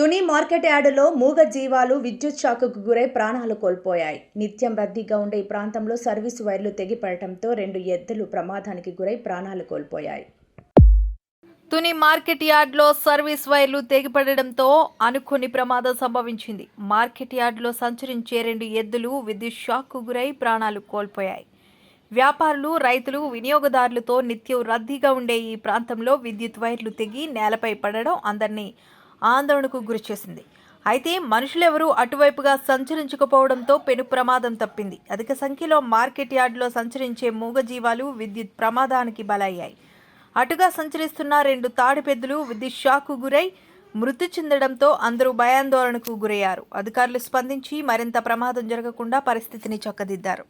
Tuni market యార్డులో మూగ జీవాలు విద్యుత్ షాకుకు గురై ప్రాణాలు కోల్పోయాయి. నిత్యం రద్దీగా ఉండే ఈ ప్రాంతంలో సర్వీసు వైర్లు తెగిపడటంతో రెండు ఎద్దులు ప్రమాదానికి గురై ప్రాణాలు కోల్పోయాయి. తుని మార్కెట్ యార్డ్లో సర్వీస్ వైర్లు తెగిపడడంతో అనుకోని ప్రమాదం సంభవించింది. మార్కెట్ యార్డ్లో సంచరించే రెండు ఎద్దులు విద్యుత్ షాక్కు గురై ప్రాణాలు కోల్పోయాయి. వ్యాపారులు రైతులు వినియోగదారులతో నిత్యం రద్దీగా ఉండే ఈ ప్రాంతంలో విద్యుత్ వైర్లు తెగి నేలపై పడడం అందరినీ ఆందోళనకు గురిచేసింది అయితే మనుషులెవరూ అటువైపుగా సంచరించకపోవడంతో పెను ప్రమాదం తప్పింది. అధిక సంఖ్యలో మార్కెట్ యార్డులో సంచరించే మూగజీవాలు విద్యుత్ ప్రమాదానికి బలయ్యాయి. అటుగా సంచరిస్తున్న రెండు తాడిపెద్దులు విద్యుత్ షాక్కు గురై మృతి చెందడంతో అందరూ భయాందోళనకు గురయ్యారు. అధికారులు స్పందించి మరింత ప్రమాదం జరగకుండా పరిస్థితిని చక్కదిద్దారు.